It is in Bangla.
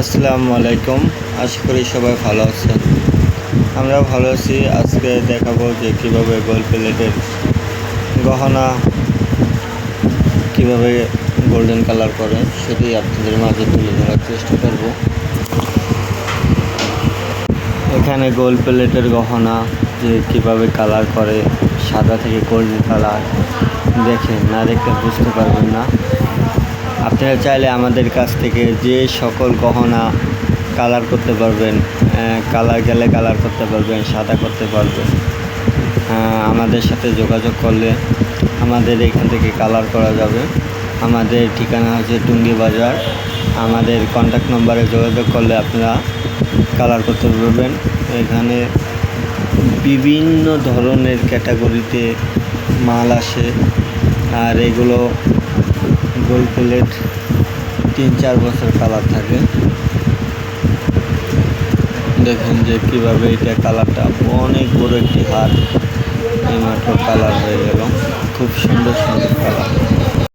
আসসালামু আলাইকুম। আশা করি সবাই ভালো আছেন। আমরা ভালো আছি। আজকে দেখাবো যে কীভাবে গোল্ড প্লেটের গহনা কীভাবে গোল্ডেন কালার করে সেটি আপনাদের মাঝে তুলে ধরার চেষ্টা করব। এখানে গোল্ড প্লেটের গহনা যে কীভাবে কালার করে সাদা থেকে গোল্ডেন কালার দেখে না দেখলে বুঝতে পারবেন না। আপনারা চাইলে আমাদের কাছ থেকে যে সকল গহনা কালার করতে পারবেন কালার গেলে কালার করতে পারবেন, সাদা করতে পারবেন আমাদের সাথে যোগাযোগ করলে আমাদের এখান থেকে কালার করা যাবে। আমাদের ঠিকানা হচ্ছে টুঙ্গি বাজার। আমাদের কন্ট্যাক্ট নম্বরে যোগাযোগ করলে আপনারা কালার করতে পারবেন। এখানে বিভিন্ন ধরনের ক্যাটাগরিতে মাল আসে। আর এগুলো গোল্ড প্লেট তিন চার বছর কালার থাকে। দেখেন যে কীভাবে এটা কালারটা, অনেক বড় একটি হার এইমাত্র কালার হয়ে গেল। খুব সুন্দর সুন্দর কালার।